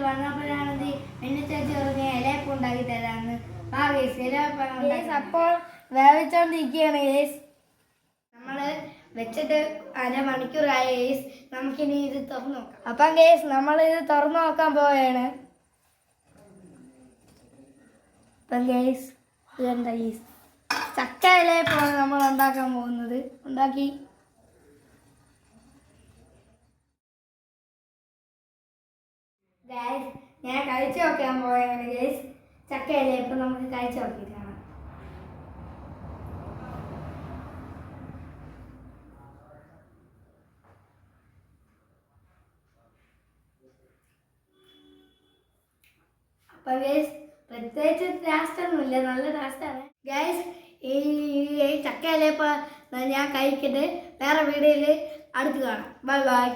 വന്നപ്പോഴാണ് എന്നെ ചേച്ചി പറഞ്ഞ ഇലയപ്പം ഉണ്ടാക്കി തരാന്ന്. ഇലയപ്പം അപ്പോൾ വേവിച്ചോണ്ടിരിക്കുകയാണ് ഗേസ് നമ്മൾ വെച്ചിട്ട് അരമണിക്കൂറായ ഏസ് നമുക്കിനി ഇത് തുറന്നു നോക്കാം. അപ്പം ഗേസ് നമ്മൾ ഇത് തുറന്നു നോക്കാൻ പോവുകയാണ് അപ്പം ഗേസ് ഇതെന്താ ഗേസ് ചക്ക ഇലയപ്പമാണ് നമ്മൾ ഉണ്ടാക്കാൻ പോകുന്നത്? ഉണ്ടാക്കി. ഗൈസ് ഞാൻ കഴിച്ചു നോക്കാൻ പോയാണ് ഗൈസ് ചക്കയല്ലേ? ഇപ്പം നമുക്ക് കഴിച്ചു നോക്കിയിട്ട് കാണാം. അപ്പൊ ഗൈസ് പ്രത്യേകിച്ച് ടേസ്റ്റ് ഒന്നുമില്ല. നല്ല ടേസ്റ്റാണ് ഗൈസ് ഈ ചക്കയല്ലേ ഇപ്പൊ ഞാൻ കഴിക്കട്ടെ? വേറെ വീഡിയോയിൽ അടുത്ത് കാണാം. Bye bye